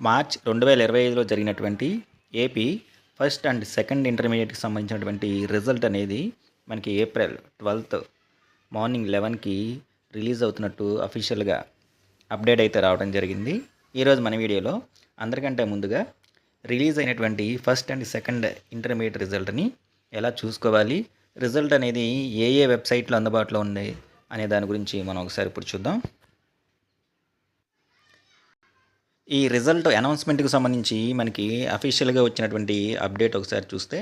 March రెండు వేల ఇరవై ఐదులో జరిగినటువంటి ఏపీ ఫస్ట్ అండ్ సెకండ్ ఇంటర్మీడియట్కి సంబంధించినటువంటి రిజల్ట్ అనేది మనకి ఏప్రిల్ ట్వెల్త్ మార్నింగ్ లెవెన్కి రిలీజ్ అవుతున్నట్టు అఫీషియల్గా అప్డేట్ అయితే రావడం జరిగింది. ఈరోజు మన వీడియోలో అందరికంటే ముందుగా రిలీజ్ అయినటువంటి ఫస్ట్ అండ్ సెకండ్ ఇంటర్మీడియట్ రిజల్ట్ని ఎలా చూసుకోవాలి రిజల్ట్ అనేది ఏ ఏ వెబ్సైట్లో అందుబాటులో ఉన్నాయి అనే దాని గురించి మనం ఒకసారి ఇప్పుడు చూద్దాం. ఈ రిజల్ట్ అనౌన్స్మెంట్కి సంబంధించి మనకి అఫీషియల్గా వచ్చినటువంటి అప్డేట్ ఒకసారి చూస్తే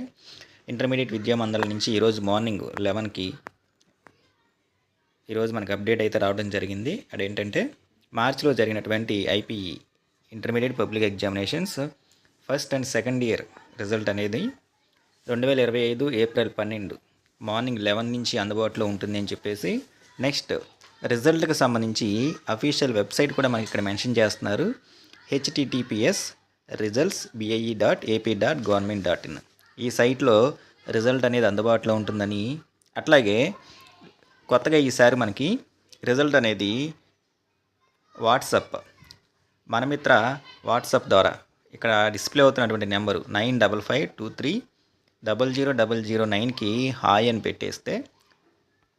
ఇంటర్మీడియట్ విద్యా మండలి నుంచి ఈరోజు మార్నింగ్ లెవెన్కి ఈరోజు మనకి అప్డేట్ అయితే రావడం జరిగింది. అదేంటంటే మార్చిలో జరిగినటువంటి IPE intermediate public examinations first and second year result అనేది రెండు వేల ఇరవై ఐదు ఏప్రిల్ పన్నెండు మార్నింగ్ లెవెన్ నుంచి అందుబాటులో ఉంటుంది అని చెప్పేసి నెక్స్ట్ రిజల్ట్కి సంబంధించి అఫీషియల్ వెబ్సైట్ కూడా మనకి ఇక్కడ మెన్షన్ చేస్తున్నారు. HTTPS results BIE dot AP dot government dot in ఈ సైట్లో రిజల్ట్ అనేది అందుబాటులో ఉంటుందని అట్లాగే కొత్తగా ఈసారి మనకి రిజల్ట్ అనేది వాట్సప్ మనమిత్ర వాట్సప్ ద్వారా ఇక్కడ డిస్ప్లే అవుతున్నటువంటి number nine double five two three double zero double zero నైన్కి హాయ్ అని పెట్టేస్తే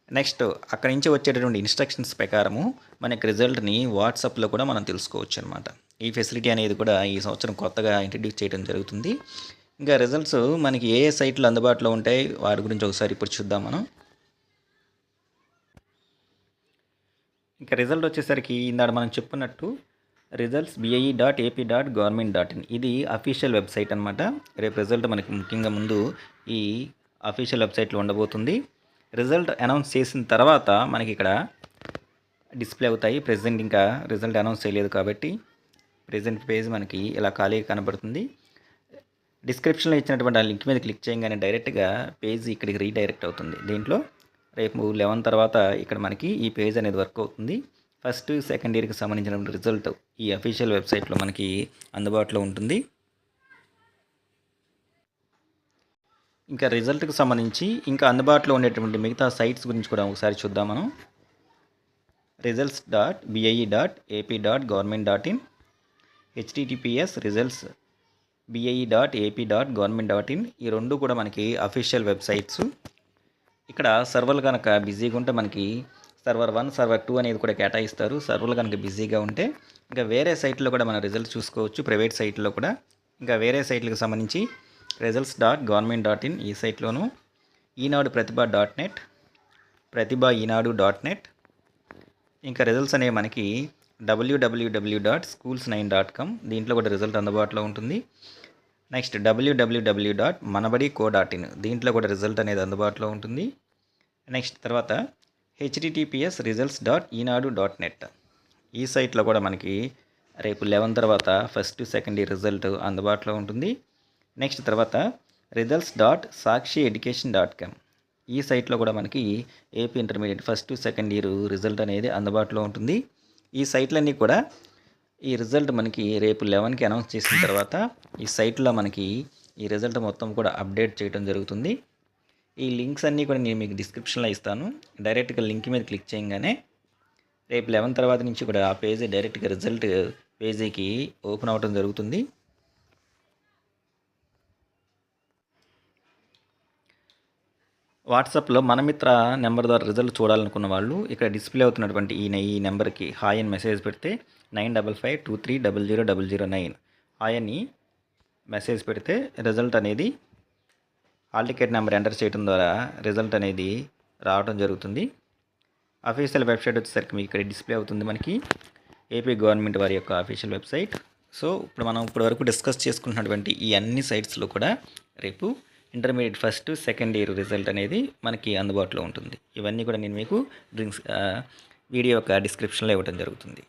నెక్స్ట్ అక్కడి నుంచి వచ్చేటటువంటి ఇన్స్ట్రక్షన్స్ ప్రకారము మనకి రిజల్ట్ని వాట్సాప్లో కూడా మనం తెలుసుకోవచ్చు అనమాట ఈ ఫెసిలిటీ అనేది కూడా ఈ సంవత్సరం కొత్తగా ఇంట్రడ్యూస్ చేయడం జరుగుతుంది. ఇంకా రిజల్ట్స్ మనకి ఏ ఏ సైట్లు అందుబాటులో ఉంటాయి? వాటి గురించి ఒకసారి ఇప్పుడు చూద్దాం మనం. ఇంకా రిజల్ట్ వచ్చేసరికి ఇందాక మనం చెప్పుకున్నట్టు results BIE dot AP dot government dot in ఇది అఫీషియల్ వెబ్సైట్ అనమాట రేపు రిజల్ట్ మనకి ముఖ్యంగా ముందు ఈ అఫీషియల్ వెబ్సైట్లో ఉండబోతుంది. రిజల్ట్ అనౌన్స్ చేసిన తర్వాత మనకి ఇక్కడ డిస్ప్లే అవుతాయి. ప్రెసెంట్ ఇంకా రిజల్ట్ అనౌన్స్ చేయలేదు కాబట్టి ప్రజెంట్ పేజ్ మనకి ఇలా ఖాళీగా కనబడుతుంది. డిస్క్రిప్షన్లో ఇచ్చినటువంటి ఆ లింక్ మీద క్లిక్ చేయగానే డైరెక్ట్గా పేజ్ ఇక్కడికి రీడైరెక్ట్ అవుతుంది. దీంట్లో రేపు లెవెన్ తర్వాత ఇక్కడ మనకి ఈ పేజ్ అనేది వర్క్ అవుతుంది. ఫస్ట్ సెకండ్ ఇయర్కి సంబంధించిన రిజల్ట్ ఈ అఫీషియల్ వెబ్సైట్లో మనకి అందుబాటులో ఉంటుంది. ఇంకా రిజల్ట్కి సంబంధించి ఇంకా అందుబాటులో ఉండేటువంటి మిగతా సైట్స్ గురించి కూడా ఒకసారి చూద్దాం మనం. Results dot BIE dot AP dot government dot in HTTPS results BIE dot AP dot government dot in ఈ రెండు కూడా మనకి అఫీషియల్ వెబ్సైట్స్ ఇక్కడ సర్వర్లు కనుక బిజీగా ఉంటే మనకి సర్వర్ వన్ సర్వర్ టూ అనేది కూడా కేటాయిస్తారు. సర్వర్లు కనుక బిజీగా ఉంటే ఇంకా వేరే సైట్లో కూడా మన రిజల్ట్స్ చూసుకోవచ్చు ప్రైవేట్ సైట్లో కూడా. ఇంకా వేరే సైట్లకు సంబంధించి results dot government dot in ఈ సైట్లోను Eenadu Pratibha dot net Pratibha Eenadu dot net ఇంకా రిజల్ట్స్ అనేవి మనకి WWW dot schools nine dot com దీంట్లో కూడా రిజల్ట్ అందుబాటులో ఉంటుంది. Next WWW dot Manabadi co dot in దీంట్లో కూడా రిజల్ట్ అనేది అందుబాటులో ఉంటుంది. నెక్స్ట్ తర్వాత HTTPS results dot Eenadu dot net ఈ సైట్లో కూడా మనకి రేపు లెవెన్ తర్వాత ఫస్ట్ సెకండ్ ఇయర్ రిజల్ట్ అందుబాటులో ఉంటుంది. నెక్స్ట్ తర్వాత results dot Sakshi education dot com ఈ సైట్లో కూడా మనకి AP intermediate first second year result అనేది అందుబాటులో ఉంటుంది. ఈ సైట్లన్నీ కూడా ఈ రిజల్ట్ మనకి రేపు లెవెన్కి అనౌన్స్ చేసిన తర్వాత ఈ సైట్లో మనకి ఈ రిజల్ట్ మొత్తం కూడా అప్డేట్ చేయడం జరుగుతుంది. ఈ లింక్స్ అన్నీ కూడా నేను మీకు డిస్క్రిప్షన్లో ఇస్తాను. డైరెక్ట్గా లింక్ మీద క్లిక్ చేయగానే రేపు లెవెన్ తర్వాత నుంచి కూడా ఆ పేజీ డైరెక్ట్గా రిజల్ట్ పేజీకి ఓపెన్ అవ్వడం జరుగుతుంది. వాట్సాప్లో మనమిత్ర నెంబర్ ద్వారా రిజల్ట్ చూడాలనుకున్న వాళ్ళు ఇక్కడ డిస్ప్లే అవుతున్నటువంటి ఈ ఈ నెంబర్కి హాయ్ అని మెసేజ్ పెడితే nine double five two three double zero double zero nine. Hi అని మెసేజ్ పెడితే రిజల్ట్ అనేది హాల్ టికెట్ నెంబర్ ఎంటర్ చేయడం ద్వారా రిజల్ట్ అనేది రావడం జరుగుతుంది. అఫీషియల్ వెబ్సైట్ వచ్చేసరికి మీకు ఇక్కడ డిస్ప్లే అవుతుంది మనకి. ఏపీ గవర్నమెంట్ వారి యొక్క అఫీషియల్ వెబ్సైట్. సో ఇప్పుడు మనం ఇప్పటివరకు డిస్కస్ చేసుకున్నటువంటి ఈ అన్ని సైట్స్లో కూడా రేపు intermediate first second year result అనేది మనకి అందుబాటులో ఉంటుంది. ఇవన్నీ కూడా నేను మీకు డ్రింక్స్ వీడియో యొక్క డిస్క్రిప్షన్లో ఇవ్వడం జరుగుతుంది.